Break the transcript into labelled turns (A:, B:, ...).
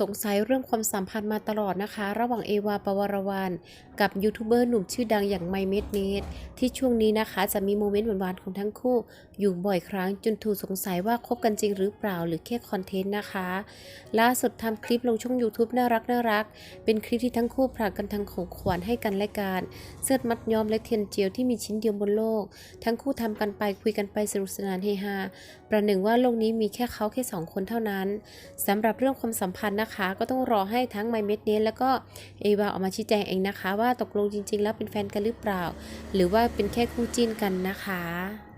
A: สงสัยเรื่องความสัมพันธ์มาตลอดนะคะ ระหว่างเอวาปวารวรรณกับยูทูบเบอร์หนุ่มชื่อดังอย่างไมเมดเนตที่ช่วงนี้นะคะจะมีโมเมนต์หวานๆของทั้งคู่ อยู่บ่อยครั้งจนถูกสงสัยว่าคบกันจริงหรือเปล่าหรือแค่คอนเทนต์นะคะ ล่าสุดทำคลิปลงช่อง YouTube น่ารักน่ารัก เป็นคลิปที่ทั้งคู่ผลักกันทางของขวัญให้กันและกันเสื้อมัดย้อมและเทียนเจียวที่มีชิ้นเดียวบนโลก ทั้งคู่ทำกันไปคุยกันไปสนุกสนานเฮฮาประหนึ่งว่าโลกนี้มีแค่เขาแค่สองคนเท่านั้นสำหรับเรื่องความสัมพันธ์นะนะคะ ก็ต้องรอให้ทั้งไมเมดเนสแล้วก็เอวาออกมาชี้แจงเองนะคะ ว่าตกลงจริง ๆ แล้วเป็นแฟนกันหรือเปล่า หรือว่าเป็นแค่คู่จิ้นกันนะคะ